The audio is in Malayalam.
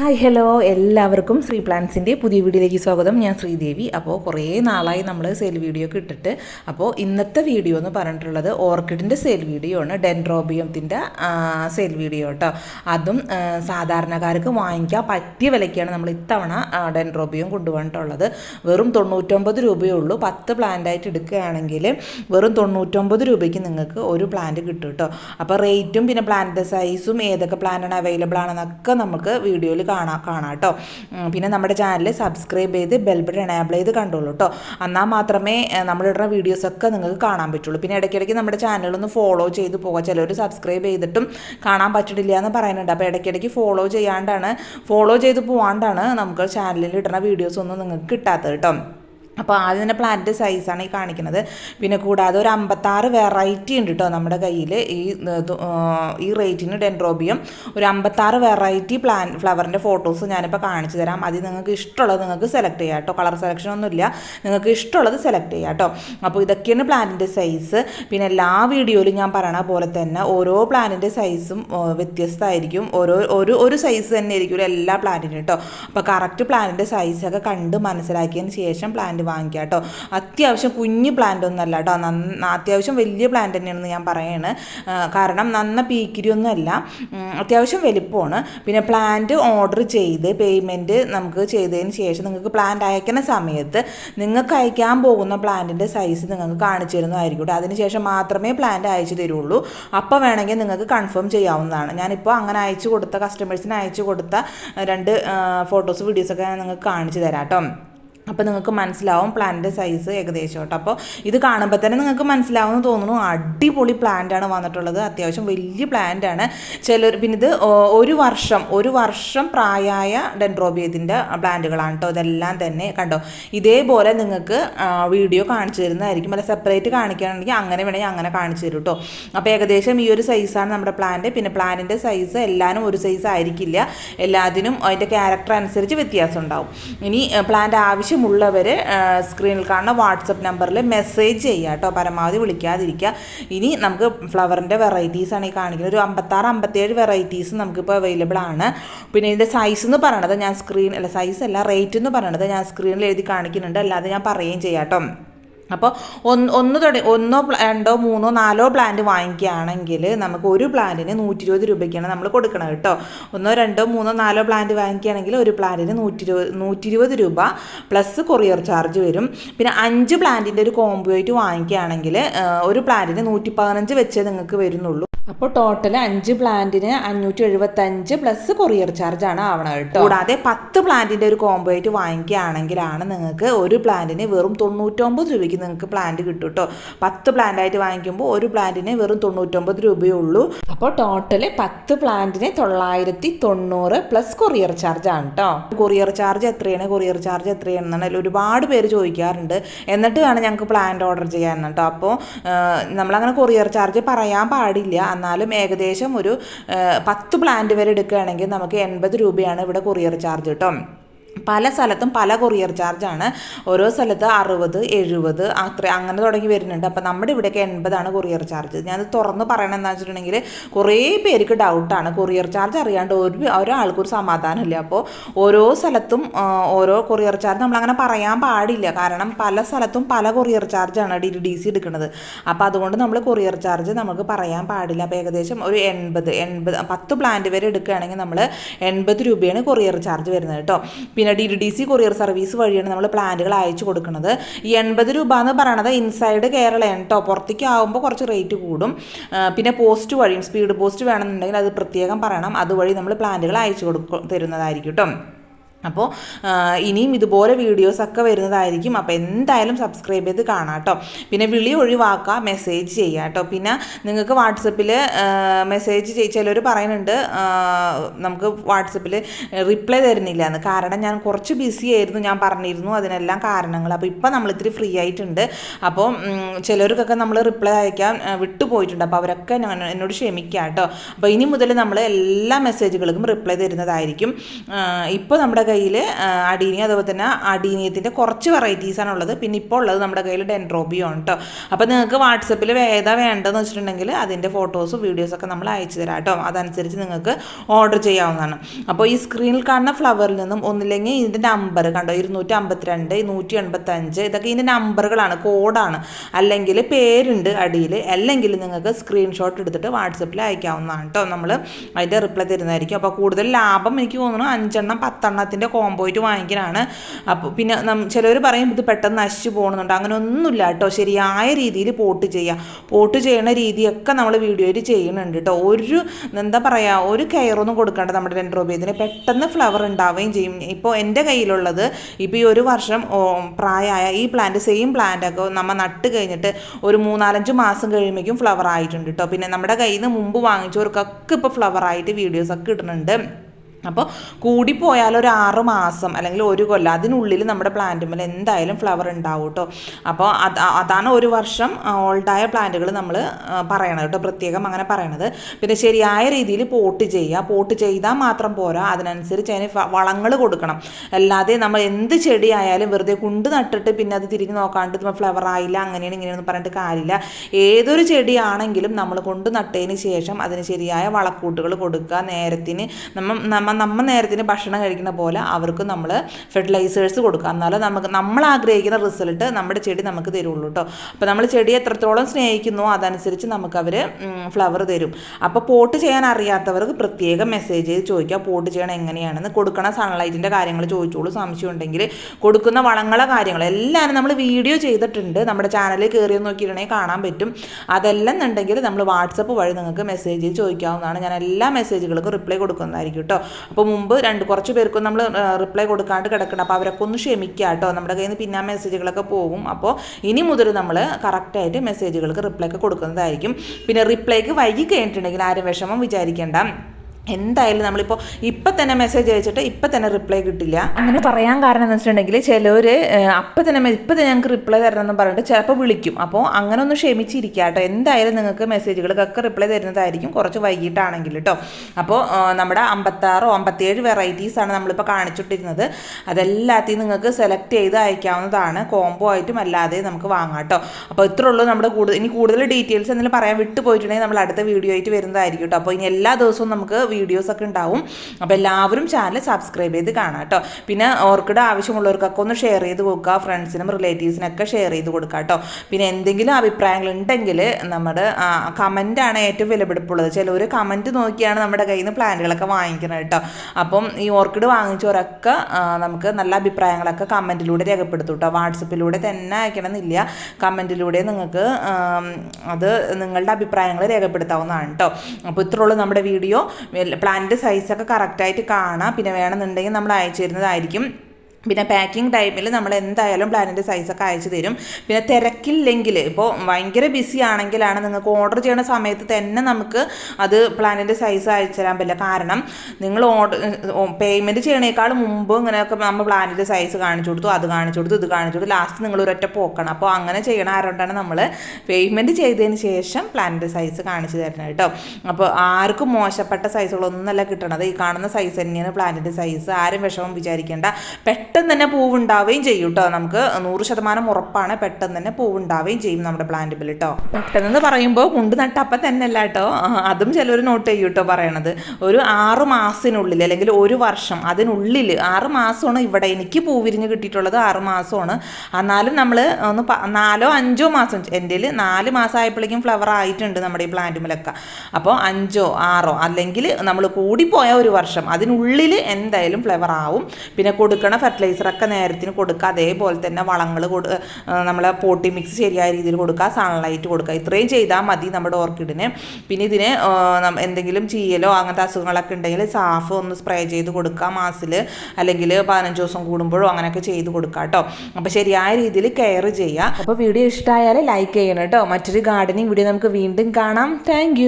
ഹായ് ഹലോ എല്ലാവർക്കും ശ്രീ പ്ലാൻസിന്റെ പുതിയ വീഡിയോയിലേക്ക് സ്വാഗതം. ഞാൻ ശ്രീദേവി അപ്പോൾ കുറേ നാളായി നമ്മൾ സെയിൽ വീഡിയോ ഒക്കെ ഇട്ടിട്ട്. അപ്പോൾ ഇന്നത്തെ വീഡിയോ എന്ന് പറഞ്ഞിട്ടുള്ളത് ഓർക്കിഡിന്റെ സെയിൽ വീഡിയോ ആണ്. ഡെൻഡ്രോബിയത്തിന്റെ സെയിൽ വീഡിയോ കേട്ടോ അതും സാധാരണക്കാർക്ക് വാങ്ങിക്കാൻ പറ്റിയ വിലയ്ക്കാണ് നമ്മൾ ഇത്തവണ ഡെൻഡ്രോബിയം കൊണ്ടുവന്നിട്ടുള്ളത്. വെറും തൊണ്ണൂറ്റൊമ്പത് രൂപയേ ഉള്ളൂ. പത്ത് പ്ലാന്റായിട്ട് എടുക്കുകയാണെങ്കിൽ വെറും തൊണ്ണൂറ്റൊമ്പത് രൂപയ്ക്ക് നിങ്ങൾക്ക് ഒരു പ്ലാന്റ് കിട്ടും കേട്ടോ അപ്പോൾ റേറ്റും പിന്നെ പ്ലാന്റിന്റെ സൈസും ഏതൊക്കെ പ്ലാന്റാണ് അവൈലബിൾ ആണെന്നൊക്കെ നമുക്ക് വീഡിയോയിൽ കാണാം കാണാം കേട്ടോ പിന്നെ നമ്മുടെ ചാനൽ സബ്സ്ക്രൈബ് ചെയ്ത് ബെൽ ബട്ടൺ എനേബിൾ ചെയ്ത് കണ്ടോളൂ കേട്ടോ എന്നാൽ മാത്രമേ നമ്മളിടുന്ന വീഡിയോസൊക്കെ നിങ്ങൾക്ക് കാണാൻ പറ്റുള്ളൂ. പിന്നെ ഇടയ്ക്കിടയ്ക്ക് നമ്മുടെ ചാനലൊന്ന് ഫോളോ ചെയ്ത് പോകാം ചിലർ സബ്സ്ക്രൈബ് ചെയ്തിട്ടും കാണാൻ പറ്റില്ല എന്ന് പറയുന്നുണ്ട്. അപ്പോൾ ഇടയ്ക്കിടയ്ക്ക് ഫോളോ ചെയ്യാണ്ടാണ് ഫോളോ ചെയ്ത് പോകാണ്ടാണ് നമുക്ക് ചാനലിൽ ഇടുന്ന വീഡിയോസ് ഒന്നും നിങ്ങൾക്ക് കിട്ടാത്തത് കേട്ടോ അപ്പോൾ ആദ്യം തന്നെ പ്ലാന്റ് സൈസാണ് ഈ കാണിക്കുന്നത്. പിന്നെ കൂടാതെ ഒരു അമ്പത്താറ് വെറൈറ്റി ഉണ്ട് കേട്ടോ നമ്മുടെ കയ്യിൽ ഈ ഈ റേറ്റിന് ഡെൻഡ്രോബിയം ഒരു അമ്പത്താറ് വെറൈറ്റി പ്ലാൻ ഫ്ലവറിന്റെ ഫോട്ടോസ് ഞാനിപ്പോൾ കാണിച്ചു തരാം. അതിൽ നിങ്ങൾക്ക് ഇഷ്ടമുള്ളത് നിങ്ങൾക്ക് സെലക്ട് ചെയ്യാം കേട്ടോ കളർ സെലക്ഷൻ ഒന്നുമില്ല നിങ്ങൾക്ക് ഇഷ്ടമുള്ളത് സെലക്ട് ചെയ്യാം കേട്ടോ അപ്പോൾ ഇതൊക്കെയാണ് പ്ലാന്റിന്റെ സൈസ് പിന്നെ എല്ലാ വീഡിയോയിലും ഞാൻ പറയണ പോലെ തന്നെ ഓരോ പ്ലാനിന്റെ സൈസും വ്യത്യസ്തമായിരിക്കും. ഓരോ ഒരു ഒരു സൈസ് തന്നെ ആയിരിക്കും എല്ലാ പ്ലാന്റിനും കേട്ടോ അപ്പോൾ കറക്റ്റ് പ്ലാനിന്റെ സൈസൊക്കെ കണ്ട് മനസ്സിലാക്കിയതിന് ശേഷം പ്ലാന്റ് വാങ്ങിക്കുക കേട്ടോ. അത്യാവശ്യം കുഞ്ഞ് പ്ലാന്റ് ഒന്നല്ല കേട്ടോ. അത്യാവശ്യം വലിയ പ്ലാന്റ് തന്നെയാണെന്ന് ഞാൻ പറയുന്നത് കാരണം നന്ന പീക്കിരിയൊന്നുമല്ല അത്യാവശ്യം വലിപ്പമാണ്. പിന്നെ പ്ലാന്റ് ഓർഡർ ചെയ്ത് പേയ്മെന്റ് നമുക്ക് ചെയ്തതിന് ശേഷം നിങ്ങൾക്ക് പ്ലാന്റ് അയക്കുന്ന സമയത്ത് നിങ്ങൾക്ക് അയക്കാൻ പോകുന്ന പ്ലാന്റിന്റെ സൈസ് നിങ്ങൾക്ക് കാണിച്ചു തരുന്നതായിരിക്കും അതിനുശേഷം മാത്രമേ പ്ലാന്റ് അയച്ചു തരുള്ളൂ. അപ്പോൾ വേണമെങ്കിൽ നിങ്ങൾക്ക് കൺഫേം ചെയ്യാവുന്നതാണ്. ഞാനിപ്പോൾ അങ്ങനെ അയച്ചു കൊടുത്ത കസ്റ്റമേഴ്സിന് അയച്ചു കൊടുത്ത രണ്ട് ഫോട്ടോസ് വീഡിയോസൊക്കെ ഞാൻ നിങ്ങൾക്ക് കാണിച്ചു തരാം കേട്ടോ. അപ്പോൾ നിങ്ങൾക്ക് മനസ്സിലാവും പ്ലാന്റിന്റെ സൈസ് ഏകദേശം കേട്ടോ. അപ്പോൾ ഇത് കാണുമ്പോൾ തന്നെ നിങ്ങൾക്ക് മനസ്സിലാവുമെന്ന് തോന്നുന്നു. അടിപൊളി ആണ് വന്നിട്ടുള്ളത്. അത്യാവശ്യം വലിയ ആണ്. ചിലർ പിന്നെ ഇത് ഒരു വർഷം ഒരു വർഷം പ്രായമായ ഡെൻഡ്രോബിയത്തിന്റെ പ്ലാന്റുകളാണ് കേട്ടോ. ഇതെല്ലാം തന്നെ കണ്ടോ. ഇതേപോലെ നിങ്ങൾക്ക് വീഡിയോ കാണിച്ചു തരുന്നതായിരിക്കും. അല്ല സെപ്പറേറ്റ് കാണിക്കുകയാണെങ്കിൽ അങ്ങനെ വേണമെങ്കിൽ അങ്ങനെ കാണിച്ചു തരും കേട്ടോ. അപ്പോൾ ഏകദേശം ഈ ഒരു സൈസാണ് നമ്മുടെ പ്ലാന്റ് പിന്നെ പ്ലാന്റിന്റെ സൈസ് എല്ലാവരും ഒരു സൈസ് ആയിരിക്കില്ല. എല്ലാത്തിനും അതിന്റെ ക്യാരക്ടർ അനുസരിച്ച് വ്യത്യാസം ഉണ്ടാവും. ഇനി പ്ലാന്റ് ആവശ്യമുള്ളവർ സ്ക്രീനിൽ കാണുന്ന വാട്സപ്പ് നമ്പറിൽ മെസ്സേജ് ചെയ്യുക കേട്ടോ. പരമാവധി വിളിക്കാതിരിക്കുക. ഇനി നമുക്ക് ഫ്ലവറിന്റെ വെറൈറ്റീസ് ആണ് ഈ കാണിക്കുന്നത്. ഒരു അമ്പത്താറ് അമ്പത്തേഴ് വെറൈറ്റീസ് നമുക്കിപ്പോൾ അവൈലബിൾ ആണ്. പിന്നെ ഇതിന്റെ സൈസ് എന്ന് പറയണത് ഞാൻ സ്ക്രീൻ അല്ല സൈസ് അല്ല റേറ്റ് എന്ന് പറയണത് ഞാൻ സ്ക്രീനിൽ എഴുതി കാണിക്കുന്നുണ്ട്. അല്ലാതെ ഞാൻ പറയുകയും ചെയ്യാം കേട്ടോ. അപ്പോൾ ഒന്ന് ഒന്ന് തുടങ്ങി ഒന്നോ രണ്ടോ മൂന്നോ നാലോ പ്ലാന്റ് വാങ്ങിക്കുകയാണെങ്കിൽ നമുക്ക് ഒരു പ്ലാന്റിന് നൂറ്റി ഇരുപത് രൂപയ്ക്കാണ് നമ്മൾ കൊടുക്കണം കേട്ടോ. ഒന്നോ രണ്ടോ മൂന്നോ നാലോ പ്ലാന്റ് വാങ്ങിക്കുകയാണെങ്കിൽ ഒരു പ്ലാന്റിന് നൂറ്റി ഇരുപത് നൂറ്റി ഇരുപത് രൂപ പ്ലസ് കൊറിയർ ചാർജ് വരും. പിന്നെ അഞ്ച് പ്ലാന്റിന്റെ ഒരു കോംബോ ആയിട്ട് വാങ്ങിക്കുകയാണെങ്കിൽ ഒരു പ്ലാന്റിന് നൂറ്റി പതിനഞ്ച് വെച്ചേ നിങ്ങൾക്ക് വരുന്നുള്ളൂ. അപ്പോൾ ടോട്ടൽ അഞ്ച് പ്ലാന്റിന് അഞ്ഞൂറ്റി എഴുപത്തഞ്ച് പ്ലസ് കൊറിയർ ചാർജ് ആണ് ആവണം കേട്ടോ കൂടാതെ പത്ത് പ്ലാന്റിന്റെ ഒരു കോംബോ ആയിട്ട് വാങ്ങിക്കുകയാണെങ്കിലാണ് നിങ്ങൾക്ക് ഒരു പ്ലാന്റിന് വെറും തൊണ്ണൂറ്റൊമ്പത് രൂപയ്ക്ക് നിങ്ങൾക്ക് പ്ലാന്റ് കിട്ടും കേട്ടോ പത്ത് പ്ലാന്റായിട്ട് വാങ്ങിക്കുമ്പോൾ ഒരു പ്ലാന്റിന് വെറും തൊണ്ണൂറ്റൊമ്പത് രൂപയേ ഉള്ളൂ. അപ്പോൾ ടോട്ടൽ പത്ത് പ്ലാന്റിന് തൊള്ളായിരത്തി തൊണ്ണൂറ് പ്ലസ് കൊറിയർ ചാർജ് ആണ് കേട്ടോ കൊറിയർ ചാർജ് എത്രയാണ്? കൊറിയർ ചാർജ് എത്രയാണെന്നാണ് ഒരുപാട് പേര് ചോദിക്കാറുണ്ട്. എന്നിട്ട് വേണം ഞങ്ങൾക്ക് പ്ലാന്റ് ഓർഡർ ചെയ്യാൻ കേട്ടോ അപ്പോൾ നമ്മളങ്ങനെ കൊറിയർ ചാർജ് പറയാൻ പാടില്ല. എന്നാലും ഏകദേശം ഒരു പത്ത് പ്ലാന്റ് വരെ എടുക്കുകയാണെങ്കിൽ നമുക്ക് എൺപത് രൂപയാണ് ഇവിടെ കൊറിയർ ചാർജ് കേട്ടോ. പല സ്ഥലത്തും പല കൊറിയർ ചാർജാണ്. ഓരോ സ്ഥലത്ത് അറുപത് എഴുപത് അത്ര അങ്ങനെ തുടങ്ങി വരുന്നുണ്ട്. അപ്പോൾ നമ്മുടെ ഇവിടെയൊക്കെ എൺപതാണ് കൊറിയർ ചാർജ്. ഞാനത് തുറന്ന് പറയണം എന്താ വെച്ചിട്ടുണ്ടെങ്കിൽ കുറേ പേർക്ക് ഡൗട്ടാണ് കൊറിയർ ചാർജ് അറിയാണ്ട് ഒരു ഒരാൾക്കൊരു ഒരു സമാധാനമില്ല. അപ്പോൾ ഓരോ സ്ഥലത്തും ഓരോ കൊറിയർ ചാർജ് നമ്മളങ്ങനെ പറയാൻ പാടില്ല. കാരണം പല സ്ഥലത്തും പല കൊറിയർ ചാർജാണ് ഡി ഡി സി എടുക്കുന്നത്. അപ്പോൾ അതുകൊണ്ട് നമ്മൾ കൊറിയർ ചാർജ് നമുക്ക് പറയാൻ പാടില്ല. അപ്പോൾ ഏകദേശം ഒരു എൺപത് എൺപത് പത്ത് പ്ലാന്റ് വരെ എടുക്കുകയാണെങ്കിൽ നമ്മൾ എൺപത് രൂപയാണ് കൊറിയർ ചാർജ് വരുന്നത് കേട്ടോ. പിന്നെ D D C courier service വഴിയാണ് നമ്മൾ പ്ലാന്റുകൾ അയച്ചു കൊടുക്കുന്നത്. എൺപത് രൂപ എന്ന് പറയണത് ഇൻസൈഡ് കേരളയാണ് കേട്ടോ പുറത്തേക്ക് ആകുമ്പോൾ കുറച്ച് റേറ്റ് കൂടും. പിന്നെ പോസ്റ്റ് വഴിയും സ്പീഡ് പോസ്റ്റ് വേണമെന്നുണ്ടെങ്കിൽ അത് പ്രത്യേകം പറയണം. അതുവഴി നമ്മൾ പ്ലാന്റുകൾ അയച്ചു കൊടുക്കും തരുന്നതായിരിക്കും കേട്ടോ അപ്പോൾ ഇനിയും ഇതുപോലെ വീഡിയോസൊക്കെ വരുന്നതായിരിക്കും. അപ്പോൾ എന്തായാലും സബ്സ്ക്രൈബ് ചെയ്ത് കാണാം കേട്ടോ. പിന്നെ വിളി ഒഴിവാക്കുക മെസ്സേജ് ചെയ്യുക കേട്ടോ. പിന്നെ നിങ്ങൾക്ക് വാട്സപ്പിൽ മെസ്സേജ് ചിലർ പറയുന്നുണ്ട് നമുക്ക് വാട്സപ്പിൽ റിപ്ലൈ തരുന്നില്ല എന്ന്. കാരണം ഞാൻ കുറച്ച് ബിസി ആയിരുന്നു ഞാൻ പറഞ്ഞിരുന്നു അതിനെല്ലാം കാരണങ്ങൾ. അപ്പോൾ ഇപ്പം നമ്മൾ ഇത്തിരി ഫ്രീ ആയിട്ടുണ്ട് അപ്പോൾ ചിലർക്കൊക്കെ നമ്മൾ റിപ്ലൈ അയക്കാൻ വിട്ടുപോയിട്ടുണ്ട് അപ്പോൾ അവരൊക്കെ ഞാൻ എന്നോട് ക്ഷമിക്കുക കേട്ടോ. അപ്പോൾ ഇനി മുതൽ നമ്മൾ എല്ലാ മെസ്സേജുകൾക്കും റിപ്ലൈ തരുന്നതായിരിക്കും. ഇപ്പോൾ നമ്മുടെ കയ്യിൽ അടീനിയം അതുപോലെ തന്നെ അടീനിയത്തിന്റെ കുറച്ച് വെറൈറ്റീസാണ് ഉള്ളത്. പിന്നെ ഇപ്പോൾ ഉള്ളത് നമ്മുടെ കയ്യിൽ ഡെൻഡ്രോബിയോ കേട്ടോ അപ്പോൾ നിങ്ങൾക്ക് വാട്സപ്പിൽ ഏതാ വേണ്ടതെന്ന് വെച്ചിട്ടുണ്ടെങ്കിൽ അതിന്റെ ഫോട്ടോസും വീഡിയോസൊക്കെ നമ്മൾ അയച്ചു തരാം കേട്ടോ അതനുസരിച്ച് നിങ്ങൾക്ക് ഓർഡർ ചെയ്യാവുന്നതാണ്. അപ്പോൾ ഈ സ്ക്രീനിൽ കാണുന്ന ഫ്ലവറിൽ നിന്നും ഒന്നില്ലെങ്കിൽ ഇതിന്റെ നമ്പർ കണ്ടോ? ഇരുന്നൂറ്റി അമ്പത്തിരണ്ട് നൂറ്റി എൺപത്തഞ്ച് ഇതൊക്കെ ഇതിന്റെ നമ്പറുകളാണ് കോഡാണ് അല്ലെങ്കിൽ പേരുണ്ട് അടിയിൽ അല്ലെങ്കിൽ നിങ്ങൾക്ക് സ്ക്രീൻഷോട്ട് എടുത്തിട്ട് വാട്സപ്പിൽ അയക്കാവുന്നതാണ് കേട്ടോ നമ്മൾ അതിന്റെ റിപ്ലൈ തരുന്നതായിരിക്കും. അപ്പോൾ കൂടുതൽ ലാഭം എനിക്ക് തോന്നുന്നു അഞ്ചെണ്ണം പത്തെണ്ണത്തിന്റെ കോമ്പോയിട്ട് വാങ്ങിക്കാനാണ് അപ്പോൾ പിന്നെ ചിലർ പറയും ഇത് പെട്ടെന്ന് നശിച്ചു പോകുന്നുണ്ട് അങ്ങനെ ഒന്നുമില്ല കേട്ടോ. ശരിയായ രീതിയിൽ പോട്ട് ചെയ്യുക പോട്ട് ചെയ്യുന്ന രീതിയൊക്കെ നമ്മൾ വീഡിയോയിൽ ചെയ്യുന്നുണ്ട് കേട്ടോ. ഒരു എന്താ പറയുക ഒരു കെയറൊന്നും കൊടുക്കേണ്ട നമ്മുടെ ഡെൻഡ്രോബിയത്തിന് പെട്ടെന്ന് ഫ്ലവർ ഉണ്ടാവുകയും ചെയ്യും. ഇപ്പോൾ എന്റെ കയ്യിലുള്ളത് ഇപ്പോൾ ഈ ഒരു വർഷം പ്രായമായ ഈ പ്ലാന്റ് സെയിം പ്ലാന്റൊക്കെ നമ്മൾ നട്ട് കഴിഞ്ഞിട്ട് ഒരു മൂന്നാലഞ്ച് മാസം കഴിയുമ്പോഴേക്കും ഫ്ലവർ ആയിട്ടുണ്ട് കേട്ടോ. പിന്നെ നമ്മുടെ കയ്യിൽ നിന്ന് മുമ്പ് വാങ്ങിച്ചവർക്കൊക്കെ ഇപ്പോൾ ഫ്ലവർ ആയിട്ട് വീഡിയോസൊക്കെ ഇടുന്നുണ്ട്. അപ്പോൾ കൂടിപ്പോയാൽ ഒരു ആറ് മാസം അല്ലെങ്കിൽ ഒരു കൊല്ലം അതിനുള്ളിൽ നമ്മുടെ പ്ലാന്റുമ്മൽ എന്തായാലും ഫ്ലവർ ഉണ്ടാവും കേട്ടോ. അപ്പോൾ അത് അതാണ് ഒരു വർഷം ഓൾഡായ പ്ലാന്റുകൾ നമ്മൾ പറയണത് കേട്ടോ പ്രത്യേകം അങ്ങനെ പറയണത്. പിന്നെ ശരിയായ രീതിയിൽ പോട്ട് ചെയ്യുക. പോട്ട് ചെയ്താൽ മാത്രം പോരാ. അതിനനുസരിച്ച് അതിന് വളങ്ങൾ കൊടുക്കണം. അല്ലാതെ നമ്മൾ എന്ത് ചെടി ആയാലും വെറുതെ കുണ്ട് നട്ടിട്ട് പിന്നെ അത് തിരിഞ്ഞ് നോക്കാണ്ട് ഫ്ലവർ ആയില്ല അങ്ങനെയാണ് ഇങ്ങനെയൊന്നും പറഞ്ഞിട്ട് കാര്യമില്ല. ഏതൊരു ചെടിയാണെങ്കിലും നമ്മൾ കൊണ്ട് നട്ടതിന് ശേഷം അതിന് ശരിയായ വളക്കൂട്ടുകൾ കൊടുക്കുക. നേരത്തിന് നമ്മൾ നമ്മൾ നേരത്തിന് ഭക്ഷണം കഴിക്കുന്ന പോലെ അവർക്ക് നമ്മൾ ഫെർട്ടിലൈസേഴ്സ് കൊടുക്കുക എന്നാലും നമുക്ക് നമ്മൾ ആഗ്രഹിക്കുന്ന റിസൾട്ട് നമ്മുടെ ചെടി നമുക്ക് തരുള്ളൂ കേട്ടോ അപ്പോൾ നമ്മൾ ചെടി എത്രത്തോളം സ്നേഹിക്കുന്നു അതനുസരിച്ച് നമുക്ക് അവർ ഫ്ലവർ തരും. അപ്പോൾ പോട്ട് ചെയ്യാൻ അറിയാത്തവർക്ക് പ്രത്യേകം മെസ്സേജ് ചെയ്ത് ചോദിക്കുക. പോട്ട് ചെയ്യണം എങ്ങനെയാണെന്ന്. കൊടുക്കണ സൺലൈറ്റിന്റെ കാര്യങ്ങൾ ചോദിച്ചോളൂ. സംശയം ഉണ്ടെങ്കിൽ കൊടുക്കുന്ന വളങ്ങളെ കാര്യങ്ങൾ എല്ലാവരും നമ്മൾ വീഡിയോ ചെയ്തിട്ടുണ്ട്. നമ്മുടെ ചാനലിൽ കയറി നോക്കിയിട്ടുണ്ടെങ്കിൽ കാണാൻ പറ്റും. അതെല്ലാം എന്നുണ്ടെങ്കിൽ നമ്മൾ വാട്സപ്പ് വഴി നിങ്ങൾക്ക് മെസ്സേജ് ചോദിക്കാവുന്നതാണ്. ഞാൻ എല്ലാ മെസ്സേജുകൾക്കും റിപ്ലൈ കൊടുക്കുന്നതായിരിക്കും കേട്ടോ അപ്പോൾ മുമ്പ് രണ്ട് കുറച്ച് പേർക്കും നമ്മൾ റിപ്ലൈ കൊടുക്കാണ്ട് കിടക്കണം അപ്പോൾ അവരൊക്കെ ഒന്ന് ക്ഷമിക്കുക കേട്ടോ. നമ്മുടെ കയ്യിൽ നിന്ന് പിന്നെ മെസ്സേജുകളൊക്കെ പോകും. അപ്പോൾ ഇനി മുതൽ നമ്മൾ കറക്റ്റായിട്ട് മെസ്സേജുകൾക്ക് റിപ്ലൈ ഒക്കെ കൊടുക്കുന്നതായിരിക്കും. പിന്നെ റിപ്ലൈക്ക് വൈകി കഴിഞ്ഞിട്ടുണ്ടെങ്കിൽ ആരും വിഷമം വിചാരിക്കേണ്ട. എന്തായാലും നമ്മളിപ്പോൾ ഇപ്പം തന്നെ മെസ്സേജ് അയച്ചിട്ട് ഇപ്പം തന്നെ റിപ്ലൈ കിട്ടില്ല. അങ്ങനെ പറയാൻ കാരണം എന്ന് വെച്ചിട്ടുണ്ടെങ്കിൽ ചിലർ അപ്പം തന്നെ ഇപ്പം തന്നെ ഞങ്ങൾക്ക് റിപ്ലൈ തരണം എന്ന് പറഞ്ഞിട്ട് ചിലപ്പോൾ വിളിക്കും. അപ്പോൾ അങ്ങനെ ഒന്ന് ക്ഷമിച്ചിരിക്കുക കേട്ടോ എന്തായാലും നിങ്ങൾക്ക് മെസ്സേജുകൾക്കൊക്കെ റിപ്ലൈ തരുന്നതായിരിക്കും കുറച്ച് വൈകിട്ടാണെങ്കിൽ കേട്ടോ അപ്പോൾ നമ്മുടെ അമ്പത്താറോ അമ്പത്തിയേഴ് വെറൈറ്റീസാണ് നമ്മളിപ്പോൾ കാണിച്ചിട്ടിരുന്നത് അതെല്ലാത്തിൽ നിങ്ങൾക്ക് സെലക്ട് ചെയ്ത് അയക്കാവുന്നതാണ്. കോംബോ ആയിട്ടും അല്ലാതെ നമുക്ക് വാങ്ങാം കേട്ടോ അപ്പോൾ ഇത്രേ ഉള്ളൂ നമ്മുടെ കൂടുതൽ ഇനി കൂടുതൽ ഡീറ്റെയിൽസ് എന്തെങ്കിലും പറയാൻ വിട്ടു പോയിട്ടുണ്ടെങ്കിൽ നമ്മൾ അടുത്ത വീഡിയോ ആയിട്ട് വരുന്നതായിരിക്കും കേട്ടോ അപ്പോൾ ഇനി എല്ലാ ദിവസവും നമുക്ക് വീഡിയോസൊക്കെ ഉണ്ടാവും. അപ്പോൾ എല്ലാവരും ചാനൽ സബ്സ്ക്രൈബ് ചെയ്ത് കാണാം കേട്ടോ പിന്നെ ഓർക്കിഡ് ആവശ്യമുള്ളവർക്കൊക്കെ ഒന്ന് ഷെയർ ചെയ്ത് കൊടുക്കുക ഫ്രണ്ട്സിനും റിലേറ്റീവ്സിനൊക്കെ ഷെയർ ചെയ്ത് കൊടുക്കുക കേട്ടോ പിന്നെ എന്തെങ്കിലും അഭിപ്രായങ്ങൾ ഉണ്ടെങ്കിൽ നമ്മുടെ കമന്റാണ് ഏറ്റവും വിലപിടിപ്പുള്ളത്. ചിലവർ കമന്റ് നോക്കിയാണ് നമ്മുടെ കയ്യിൽ നിന്ന് പ്ലാന്റുകളൊക്കെ വാങ്ങിക്കുന്നത് കേട്ടോ അപ്പം ഈ ഓർക്കിഡ് വാങ്ങിച്ചവരൊക്കെ നമുക്ക് നല്ല അഭിപ്രായങ്ങളൊക്കെ കമന്റിലൂടെ രേഖപ്പെടുത്തും കേട്ടോ വാട്സപ്പിലൂടെ തന്നെ അയക്കണമെന്നില്ല. കമന്റിലൂടെ നിങ്ങൾക്ക് അത് നിങ്ങളുടെ അഭിപ്രായങ്ങൾ രേഖപ്പെടുത്താവുന്നതാണ് കേട്ടോ അപ്പോൾ ഇത്രയുള്ളൂ നമ്മുടെ വീഡിയോ. പ്ലാന്റ് സൈസൊക്കെ കറക്റ്റായിട്ട് കാണാം. പിന്നെ വേണമെന്നുണ്ടെങ്കിൽ നമ്മൾ അയച്ചു തരുന്നതായിരിക്കും പിന്നെ പാക്കിംഗ് ടൈമിൽ നമ്മൾ എന്തായാലും പ്ലാനിന്റെ സൈസൊക്കെ അയച്ചു തരും. പിന്നെ തിരക്കില്ലെങ്കിൽ ഇപ്പോൾ ഭയങ്കര ബിസി ആണെങ്കിലാണ് നിങ്ങൾക്ക് ഓർഡർ ചെയ്യുന്ന സമയത്ത് തന്നെ നമുക്ക് അത് പ്ലാനിന്റെ സൈസ് അയച്ചു തരാൻ പറ്റില്ല. കാരണം നിങ്ങൾ ഓർഡർ പേയ്മെന്റ് ചെയ്യണേക്കാൾ മുമ്പ് ഇങ്ങനെയൊക്കെ നമ്മൾ പ്ലാനിന്റെ സൈസ് കാണിച്ചു കൊടുത്തു അത് കാണിച്ചു കൊടുത്തു ഇത് കാണിച്ചു കൊടുത്തു ലാസ്റ്റ് നിങ്ങൾ ഒരൊറ്റ പോക്കണം. അപ്പോൾ അങ്ങനെ ചെയ്യണം ആരോണ്ടാണ് നമ്മൾ പേയ്മെന്റ് ചെയ്തതിന് ശേഷം പ്ലാനിന്റെ സൈസ് കാണിച്ചു തരണം കേട്ടോ. അപ്പോൾ ആർക്കും മോശപ്പെട്ട സൈസുകളൊന്നുമല്ല കിട്ടണത്. ഈ കാണുന്ന സൈസ് തന്നെയാണ് പ്ലാനിന്റെ സൈസ് ആരും വിഷമം വിചാരിക്കേണ്ട. പെട്ടെന്ന് പെട്ടെന്ന് തന്നെ പൂവുണ്ടാവുകയും ചെയ്യും കേട്ടോ നമുക്ക് നൂറ് ശതമാനം ഉറപ്പാണ് പെട്ടെന്ന് തന്നെ പൂവുണ്ടാവുകയും ചെയ്യും നമ്മുടെ പ്ലാന്റബിൾ കേട്ടോ പെട്ടെന്ന് പറയുമ്പോൾ കുണ്ട് നട്ടപ്പം തന്നെ അല്ല കേട്ടോ അതും ചിലർ നോട്ട് ചെയ്യും കേട്ടോ പറയണത്. ഒരു ആറ് മാസത്തിനുള്ളിൽ അല്ലെങ്കിൽ ഒരു വർഷം അതിനുള്ളിൽ ആറ് മാസമാണ് ഇവിടെ എനിക്ക് പൂവിരിഞ്ഞ് കിട്ടിയിട്ടുള്ളത് ആറ് മാസമാണ്. എന്നാലും നമ്മൾ ഒന്ന് നാലോ അഞ്ചോ മാസം എന്റെ നാല് മാസം ആയപ്പോഴേക്കും ഫ്ലവർ ആയിട്ടുണ്ട് നമ്മുടെ ഈ പ്ലാന്റുമിലൊക്കെ അപ്പോൾ അഞ്ചോ ആറോ അല്ലെങ്കിൽ നമ്മൾ കൂടിപ്പോയ ഒരു വർഷം അതിനുള്ളിൽ എന്തായാലും ഫ്ലവർ ആവും. പിന്നെ കൊടുക്കണ ഫെർട്ടിലൈസറൊക്കെ നേരത്തിന് കൊടുക്കുക അതേപോലെ തന്നെ വളങ്ങൾ കൊടു നമ്മളെ പോട്ടി മിക്സ് ശരിയായ രീതിയിൽ കൊടുക്കുക സൺലൈറ്റ് കൊടുക്കുക. ഇത്രയും ചെയ്താൽ മതി നമ്മുടെ ഓർക്കിഡിന്. പിന്നെ ഇതിന് എന്തെങ്കിലും ചീയലോ അങ്ങനത്തെ അസുഖങ്ങളൊക്കെ ഉണ്ടെങ്കിൽ സാഫ് ഒന്ന് സ്പ്രേ ചെയ്ത് കൊടുക്കുക മാസിൽ അല്ലെങ്കിൽ പതിനഞ്ച് ദിവസം കൂടുമ്പോഴോ അങ്ങനെയൊക്കെ ചെയ്ത് കൊടുക്കുക കേട്ടോ. അപ്പോൾ ശരിയായ രീതിയിൽ കെയർ ചെയ്യുക. അപ്പോൾ വീഡിയോ ഇഷ്ടമായാൽ ലൈക്ക് ചെയ്യണം കേട്ടോ. മറ്റൊരു ഗാർഡനിങ് വീഡിയോ നമുക്ക് വീണ്ടും കാണാം. താങ്ക്